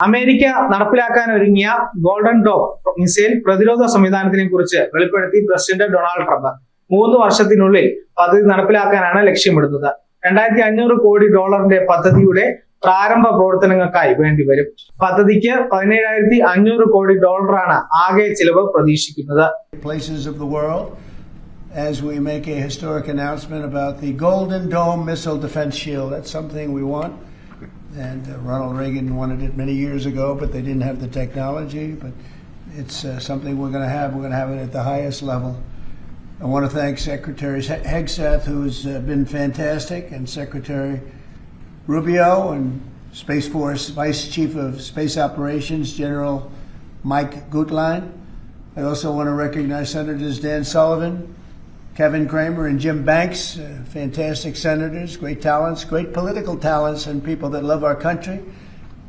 America നടപ്പിലാക്കാൻ ഒരുങ്ങിയ golden dome missile പ്രതിരോധ സംവിധാനത്തിനെ കുറിച്ച് വെളിപ്പെടുത്തി പ്രസിഡന്റ് ഡൊണാൾഡ് ട്രംപ് മൂന്ന് വർഷത്തിനുള്ളിൽ പദ്ധതി നടപ്പിലാക്കാനാണ് ലക്ഷ്യമിടുന്നത് രണ്ടായിരത്തി അഞ്ഞൂറ് കോടി ഡോളറിന്റെ പദ്ധതിയുടെ പ്രാരംഭ പ്രവർത്തനങ്ങൾക്കായി വേണ്ടിവരും പദ്ധതിക്ക് പതിനേഴായിരത്തി അഞ്ഞൂറ് കോടി ഡോളറാണ് ആകെ ചിലവ് പ്രതീക്ഷിക്കുന്നത് as we make a historic announcement about the Golden Dome Missile Defense Shield. That's something we want. And uh, Ronald Reagan wanted it many years ago, but they didn't have the technology. But it's uh, something we're going to have. We're going to have it at the highest level. I want to thank Secretary Hegseth, who's uh, been fantastic, and Secretary Rubio and Space Force Vice Chief of Space Operations, General Mike Gutlein. I also want to recognize Senators Dan Sullivan, Kevin Kramer, and Jim Banks, uh, fantastic senators, great talents, great political talents, and people that love our country.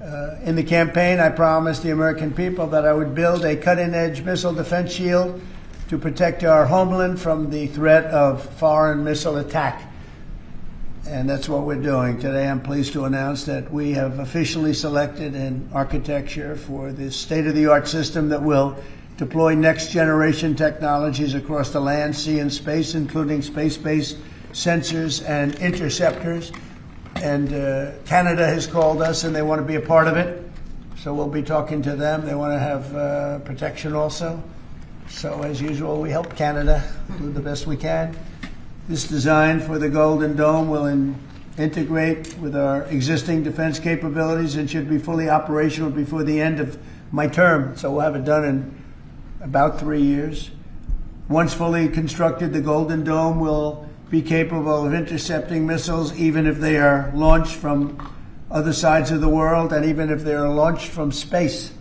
Uh, in the campaign, I promised the American people that I would build a cutting edge missile defense shield to protect our homeland from the threat of foreign missile attack. And that's what we're doing. Today, I'm pleased to announce that we have officially selected an architecture for this state of the art system that will deploy next generation technologies across the land, sea, and space, including space based sensors and interceptors. And uh, Canada has called us and they want to be a part of it. So we'll be talking to them. They want to have uh, protection also. So, as usual, we help Canada do the best we can. This design for the Golden Dome will in, integrate with our existing defense capabilities and should be fully operational before the end of my term. So, we'll have it done in about three years. Once fully constructed, the Golden Dome will be capable of intercepting missiles even if they are launched from other sides of the world and even if they are launched from space.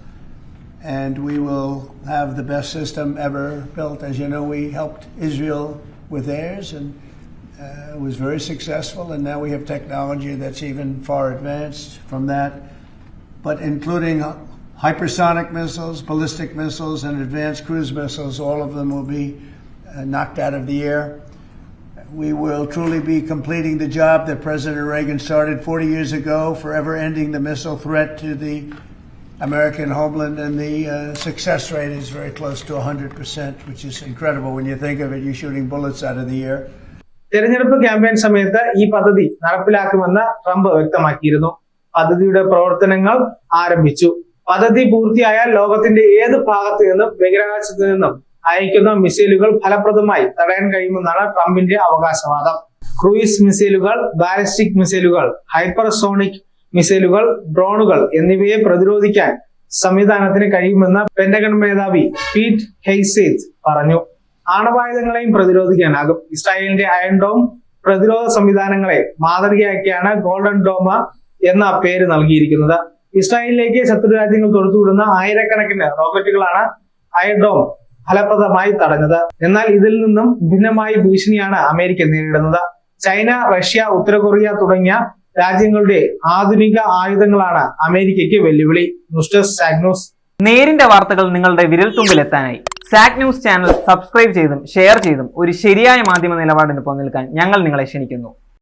And we will have the best system ever built. As you know, we helped Israel with theirs and uh, was very successful. And now we have technology that's even far advanced from that, but including hypersonic missiles, ballistic missiles, and advanced cruise missiles. All of them will be uh, knocked out of the air. We will truly be completing the job that President Reagan started 40 years ago, forever ending the missile threat to the American homeland. And the uh, success rate is very close to 100%, which is incredible when you think of it. You're shooting bullets out of the air. തെരഞ്ഞെടുപ്പ് campaign സമയത്ത് ഈ പദ്ധതി നടപ്പിലാക്കുമെന്ന് Trump വ്യക്തമാക്കിയിരുന്നു പദ്ധതിയുടെ പ്രവർത്തനങ്ങൾ ആരംഭിച്ചു പദ്ധതി പൂർത്തിയായാൽ ലോകത്തിന്റെ ഏത് ഭാഗത്തു നിന്നും ബഹിരാകാശത്തു നിന്നും അയക്കുന്ന മിസൈലുകൾ ഫലപ്രദമായി തടയാൻ കഴിയുമെന്നാണ് ട്രംപിന്റെ അവകാശവാദം. ക്രൂയിസ് മിസൈലുകൾ ബാലിസ്റ്റിക് മിസൈലുകൾ ഹൈപ്പർസോണിക് മിസൈലുകൾ ഡ്രോണുകൾ എന്നിവയെ പ്രതിരോധിക്കാൻ സംവിധാനത്തിന് കഴിയുമെന്ന് പെന്റഗൺ മേധാവി പീറ്റ് ഹെയ്സേത്ത് പറഞ്ഞു. ആണവായുധങ്ങളെയും പ്രതിരോധിക്കാനാകും. ഇസ്രായേലിന്റെ അയൺ ഡോം പ്രതിരോധ സംവിധാനങ്ങളെ മാതൃകയാക്കിയാണ് ഗോൾഡൻ ഡോമ എന്ന പേര് നൽകിയിരിക്കുന്നത്. ഇസ്രായേലിലേക്ക് ശത്രു രാജ്യങ്ങൾ തൊടുത്തുവിടുന്ന ആയിരക്കണക്കിന് റോക്കറ്റുകളാണ് അയഡോം ഫലപ്രദമായി തടഞ്ഞത്. എന്നാൽ ഇതിൽ നിന്നും ഭിന്നമായ ഭീഷണിയാണ് അമേരിക്ക നേരിടുന്നത്. ചൈന റഷ്യ ഉത്തര കൊറിയ തുടങ്ങിയ രാജ്യങ്ങളുടെ ആധുനിക ആയുധങ്ങളാണ് അമേരിക്കയ്ക്ക് വെല്ലുവിളി. ന്യൂസ് ഡെസ്ക് സാഗ് നേരിന്റെ വാർത്തകൾ നിങ്ങളുടെ വിരൽത്തുമ്പിലെത്താനായി സാക് ന്യൂസ് ചാനൽ സബ്സ്ക്രൈബ് ചെയ്തും ഷെയർ ചെയ്തും ഒരു ശരിയായ മാധ്യമ നിലപാടിന് പോകാൻ ഞങ്ങൾ നിങ്ങളെ ക്ഷണിക്കുന്നു.